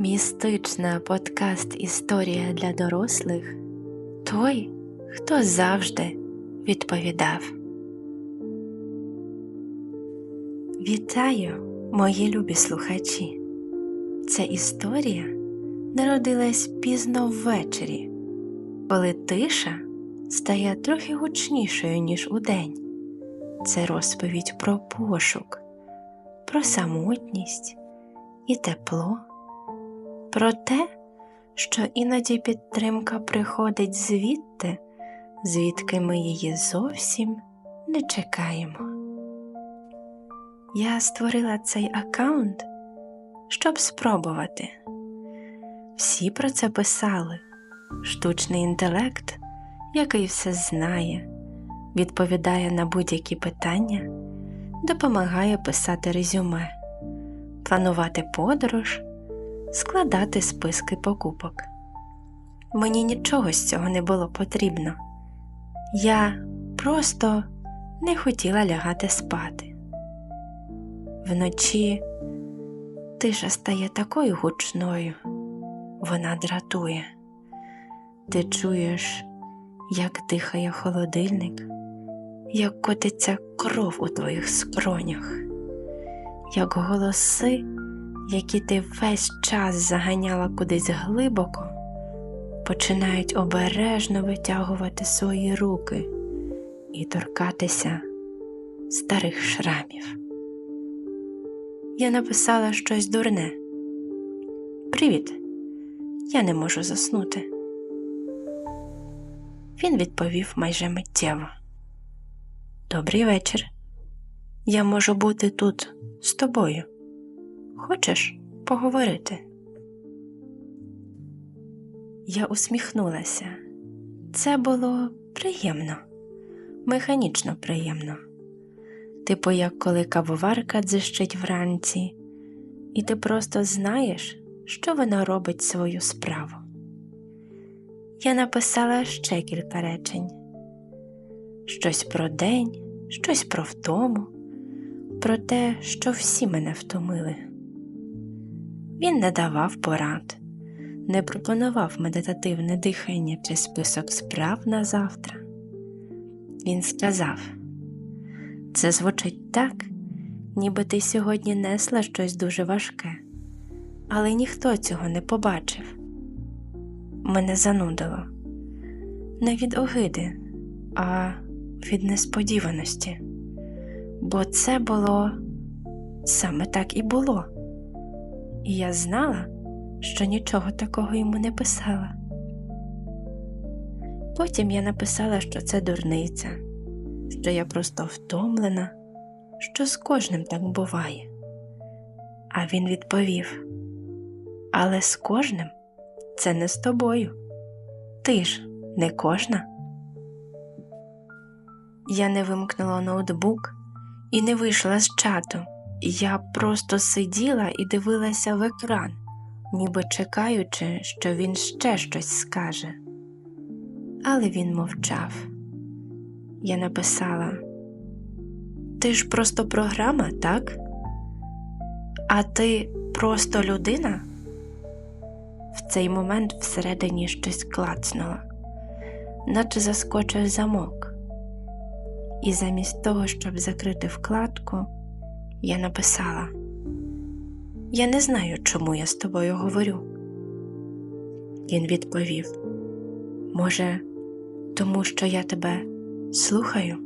Містична подкаст Історія для дорослих той, хто завжди відповідав. Вітаю, мої любі слухачі! Ця історія народилась пізно ввечері, коли тиша стає трохи гучнішою, ніж удень. Це розповідь про пошук, про самотність і тепло про те, що іноді підтримка приходить звідти, звідки ми її зовсім не чекаємо. Я створила цей аккаунт, щоб спробувати. Всі про це писали. Штучний інтелект, який все знає, відповідає на будь-які питання, допомагає писати резюме, планувати подорож складати списки покупок. Мені нічого з цього не було потрібно. Я просто не хотіла лягати спати. Вночі тиша стає такою гучною, вона дратує. Ти чуєш, як дихає холодильник, як котиться кров у твоїх скронях, як голоси які ти весь час заганяла кудись глибоко, починають обережно витягувати свої руки і торкатися старих шрамів. Я написала щось дурне. Привіт, я не можу заснути. Він відповів майже миттєво. Добрий вечір. Я можу бути тут з тобою. Хочеш поговорити? Я усміхнулася. Це було приємно, механічно приємно. Типу, як коли кавоварка дзищить вранці, і ти просто знаєш, що вона робить свою справу. Я написала ще кілька речень: щось про день, щось про втому, про те, що всі мене втомили. Він не давав порад, не пропонував медитативне дихання чи список справ на завтра. Він сказав це звучить так, ніби ти сьогодні несла щось дуже важке, але ніхто цього не побачив. Мене занудило не від огиди, а від несподіваності, бо це було саме так і було і я знала, що нічого такого йому не писала. Потім я написала, що це дурниця, що я просто втомлена, що з кожним так буває. А він відповів: Але з кожним це не з тобою. Ти ж не кожна. Я не вимкнула ноутбук і не вийшла з чату. Я просто сиділа і дивилася в екран, ніби чекаючи, що він ще щось скаже. Але він мовчав. Я написала: Ти ж просто програма, так? А ти просто людина? В цей момент всередині щось клацнуло, наче заскочив замок, і замість того, щоб закрити вкладку я написала Я не знаю, чому я з тобою говорю. Він відповів Може, тому що я тебе слухаю?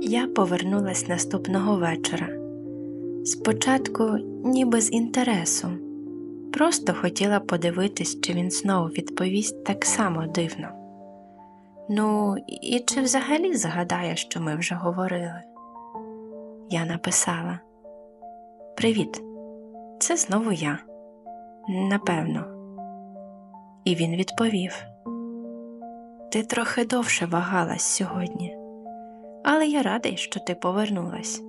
Я повернулась наступного вечора. Спочатку, ніби з інтересу, просто хотіла подивитись, чи він знову відповість так само дивно. Ну, і чи взагалі згадає, що ми вже говорили? Я написала Привіт, це знову я. Напевно. І він відповів: Ти трохи довше вагалась сьогодні, але я радий, що ти повернулась.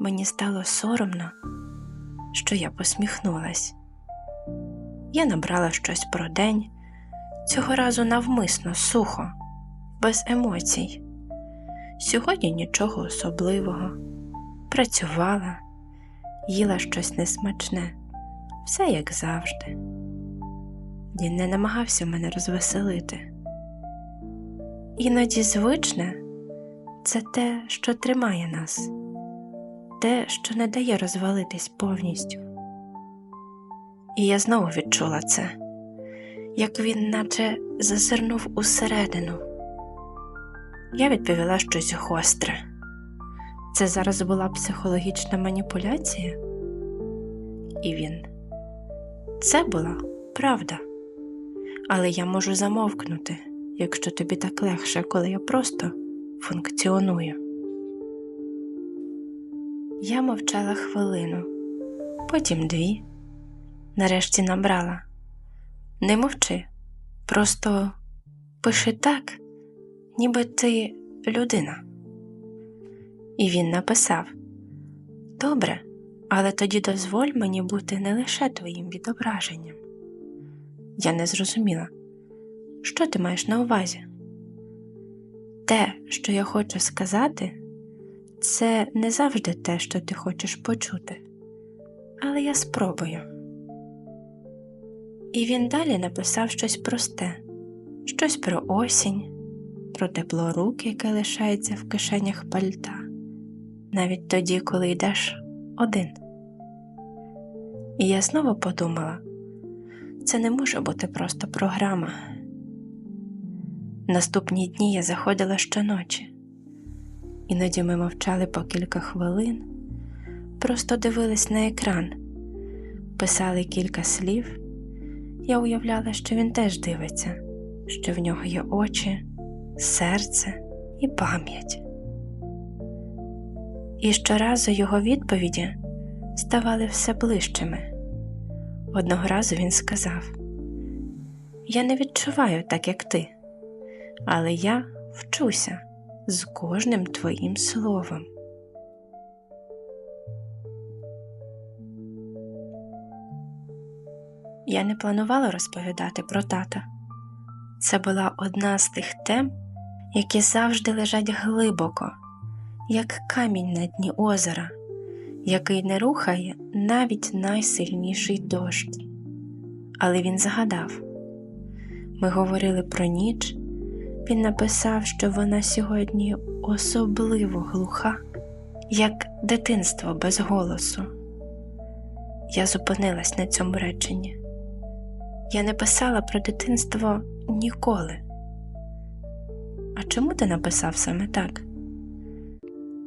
Мені стало соромно, що я посміхнулась. Я набрала щось про день цього разу навмисно сухо, без емоцій. Сьогодні нічого особливого. Працювала, їла щось несмачне, все як завжди. Він не намагався мене розвеселити. Іноді звичне це те, що тримає нас, те, що не дає розвалитись повністю. І я знову відчула це, як він наче зазирнув усередину. Я відповіла щось гостре. Це зараз була психологічна маніпуляція? І він. Це була правда. Але я можу замовкнути, якщо тобі так легше, коли я просто функціоную. Я мовчала хвилину, потім дві. Нарешті набрала. Не мовчи, просто пиши так, ніби ти людина. І він написав Добре, але тоді дозволь мені бути не лише твоїм відображенням. Я не зрозуміла, що ти маєш на увазі? Те, що я хочу сказати, це не завжди те, що ти хочеш почути, але я спробую. І він далі написав щось просте, щось про осінь, про тепло рук, яке лишається в кишенях пальта, навіть тоді, коли йдеш один. І я знову подумала це не може бути просто програма. Наступні дні я заходила щоночі, іноді ми мовчали по кілька хвилин, просто дивились на екран, писали кілька слів. Я уявляла, що він теж дивиться, що в нього є очі, серце і пам'ять. І щоразу його відповіді ставали все ближчими. Одного разу він сказав: Я не відчуваю так, як ти, але я вчуся з кожним твоїм словом. Я не планувала розповідати про тата. Це була одна з тих тем, які завжди лежать глибоко, як камінь на дні озера, який не рухає навіть найсильніший дощ. Але він згадав ми говорили про ніч. Він написав, що вона сьогодні особливо глуха, як дитинство без голосу. Я зупинилась на цьому реченні. Я не писала про дитинство ніколи. А чому ти написав саме так?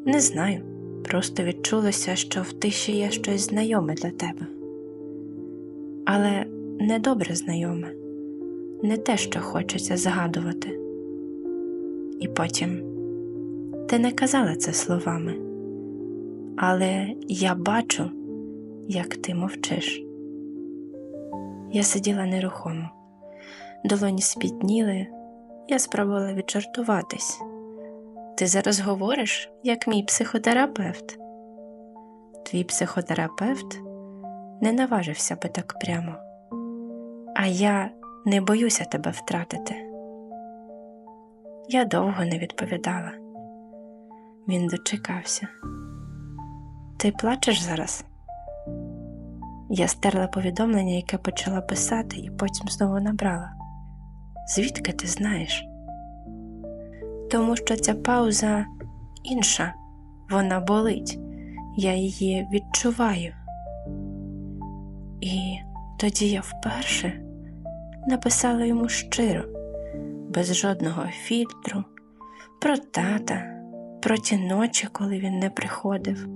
Не знаю. Просто відчулося, що в тиші є щось знайоме для тебе. Але не добре знайоме, не те, що хочеться згадувати. І потім ти не казала це словами, але я бачу, як ти мовчиш. Я сиділа нерухомо, долоні спітніли, я спробувала відчартуватись. Ти зараз говориш, як мій психотерапевт. Твій психотерапевт не наважився би так прямо, а я не боюся тебе втратити. Я довго не відповідала. Він дочекався. Ти плачеш зараз? Я стерла повідомлення, яке почала писати, і потім знову набрала. Звідки ти знаєш? Тому що ця пауза інша, вона болить, я її відчуваю. І тоді я вперше написала йому щиро, без жодного фільтру, про тата, про ті ночі, коли він не приходив,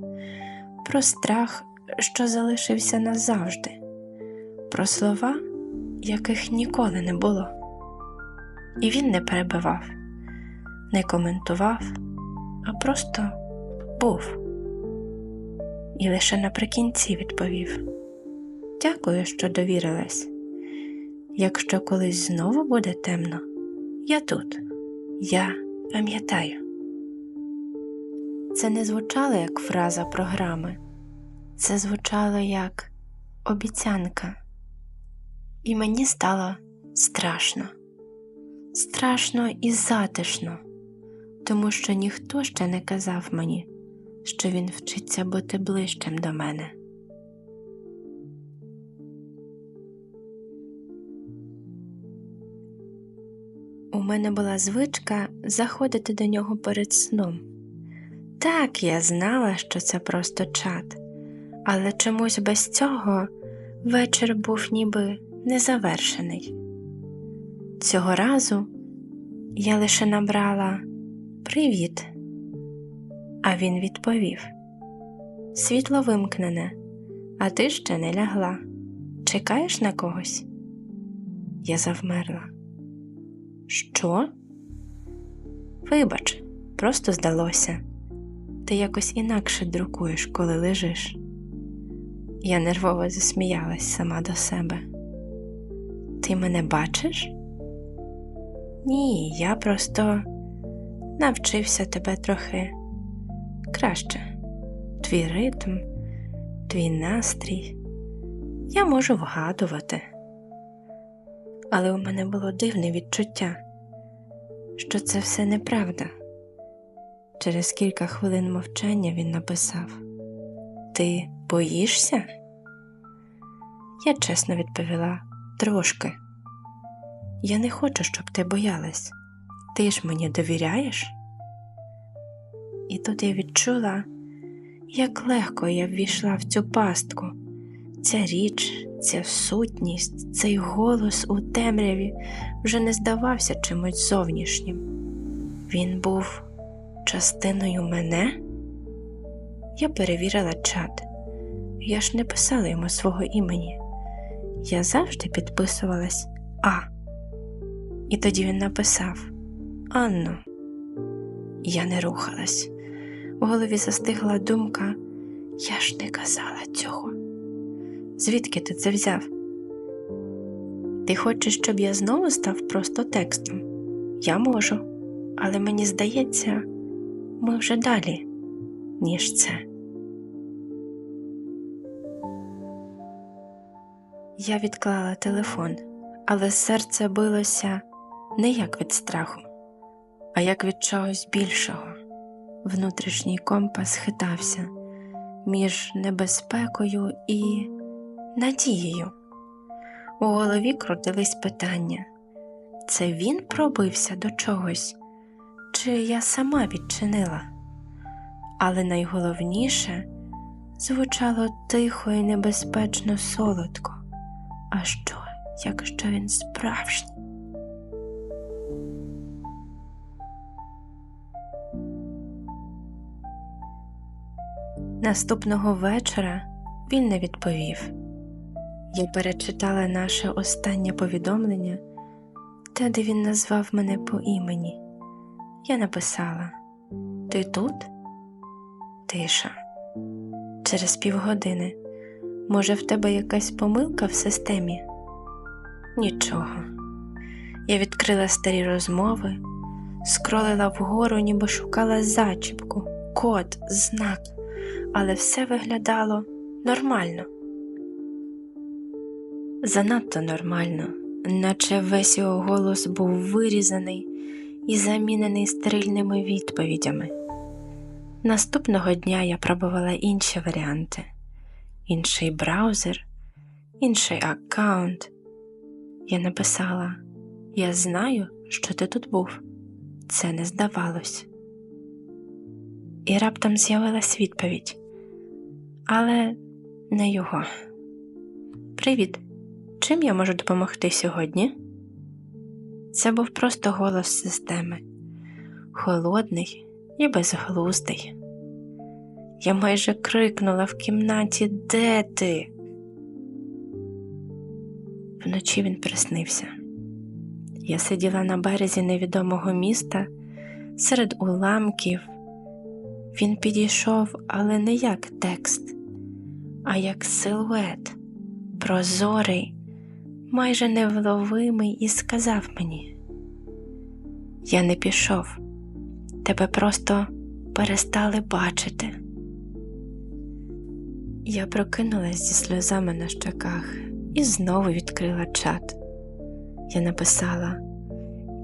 про страх що залишився назавжди, про слова, яких ніколи не було. І він не перебивав, не коментував, а просто був. І лише наприкінці відповів: Дякую, що довірилась. Якщо колись знову буде темно, я тут, я пам'ятаю. Це не звучало як фраза програми. Це звучало як обіцянка, і мені стало страшно, страшно і затишно, тому що ніхто ще не казав мені, що він вчиться бути ближчим до мене. У мене була звичка заходити до нього перед сном. Так я знала, що це просто чат але чомусь без цього вечір був ніби незавершений. Цього разу я лише набрала Привіт, а він відповів Світло вимкнене, а ти ще не лягла. Чекаєш на когось? Я завмерла. Що? Вибач, просто здалося. Ти якось інакше друкуєш, коли лежиш. Я нервово засміялась сама до себе. Ти мене бачиш? Ні, я просто навчився тебе трохи краще. Твій ритм, твій настрій. Я можу вгадувати. Але у мене було дивне відчуття, що це все неправда. Через кілька хвилин мовчання він написав Ти боїшся? Я чесно відповіла трошки. Я не хочу, щоб ти боялась. Ти ж мені довіряєш? І тут я відчула, як легко я ввійшла в цю пастку. Ця річ, ця сутність, цей голос у темряві вже не здавався чимось зовнішнім. Він був частиною мене? Я перевірила чат. Я ж не писала йому свого імені. Я завжди підписувалась А. І тоді він написав Анно. Я не рухалась. У голові застигла думка, я ж не казала цього. Звідки ти це взяв? Ти хочеш, щоб я знову став просто текстом? Я можу, але мені здається, ми вже далі, ніж це. Я відклала телефон, але серце билося не як від страху, а як від чогось більшого. Внутрішній компас хитався між небезпекою і надією. У голові крутились питання це він пробився до чогось, чи я сама відчинила? Але найголовніше звучало тихо і небезпечно солодко. А що, якщо він справжній? Наступного вечора він не відповів. Я перечитала наше останнє повідомлення, те, де він назвав мене по імені. Я написала Ти тут? Тиша. Через півгодини. Може, в тебе якась помилка в системі? Нічого. Я відкрила старі розмови, скролила вгору, ніби шукала зачіпку, код, знак, але все виглядало нормально. Занадто нормально, наче весь його голос був вирізаний і замінений стерильними відповідями. Наступного дня я пробувала інші варіанти, інший браузер, інший аккаунт. Я написала: Я знаю, що ти тут був. Це не здавалось. І раптом з'явилась відповідь, але не його. Привіт! Чим я можу допомогти сьогодні? Це був просто голос системи, холодний і безглуздий. Я майже крикнула в кімнаті Де ти? Вночі він приснився. Я сиділа на березі невідомого міста серед уламків. Він підійшов, але не як текст, а як силует, прозорий, майже невловимий, і сказав мені: Я не пішов, тебе просто перестали бачити. Я прокинулась зі сльозами на щоках і знову відкрила чат. Я написала: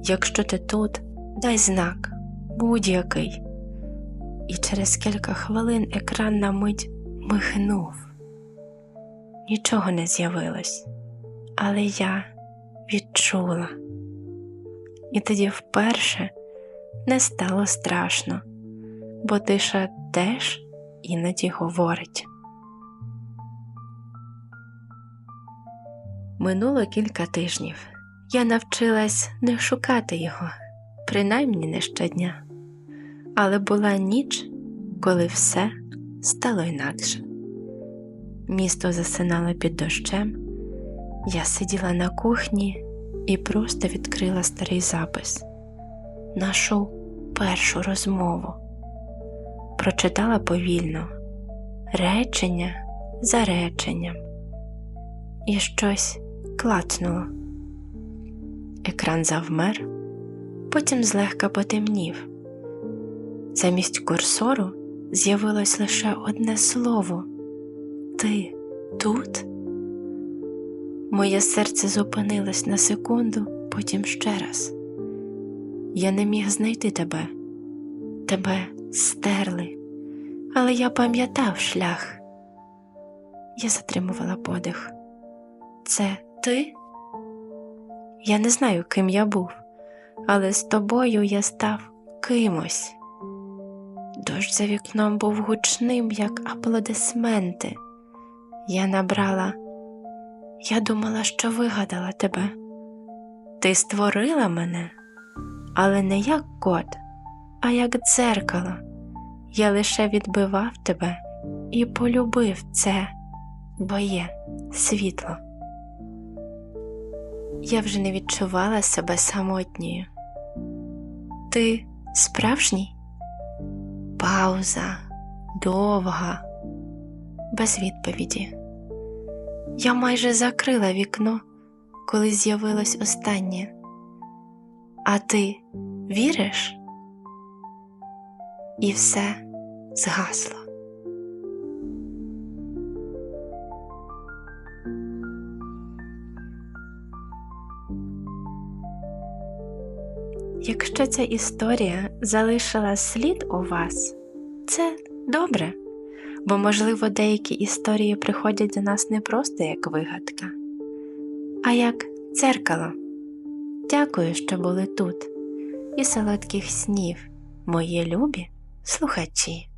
Якщо ти тут, дай знак, будь-який. І через кілька хвилин екран на мить мигнув. Нічого не з'явилось, але я відчула і тоді вперше не стало страшно, бо тиша теж іноді говорить. Минуло кілька тижнів. Я навчилась не шукати його, принаймні не щодня. Але була ніч, коли все стало інакше. Місто засинало під дощем. Я сиділа на кухні і просто відкрила старий запис. Нашу першу розмову. Прочитала повільно речення за реченням, і щось клацнуло. Екран завмер, потім злегка потемнів. Замість курсору з'явилось лише одне слово Ти тут? Моє серце зупинилось на секунду, потім ще раз. Я не міг знайти тебе, тебе стерли, але я пам'ятав шлях. Я затримувала подих. Це ти? Я не знаю, ким я був, але з тобою я став кимось. Дощ за вікном був гучним, як аплодисменти. Я набрала, я думала, що вигадала тебе. Ти створила мене, але не як кот, а як дзеркало. Я лише відбивав тебе і полюбив це, бо є світло. Я вже не відчувала себе самотньою. Ти справжній? Пауза довга, без відповіді. Я майже закрила вікно, коли з'явилось останнє. А ти віриш? І все згасло. Якщо ця історія залишила слід у вас, це добре, бо, можливо, деякі історії приходять до нас не просто як вигадка, а як дзеркало. Дякую, що були тут, і солодких снів, мої любі слухачі.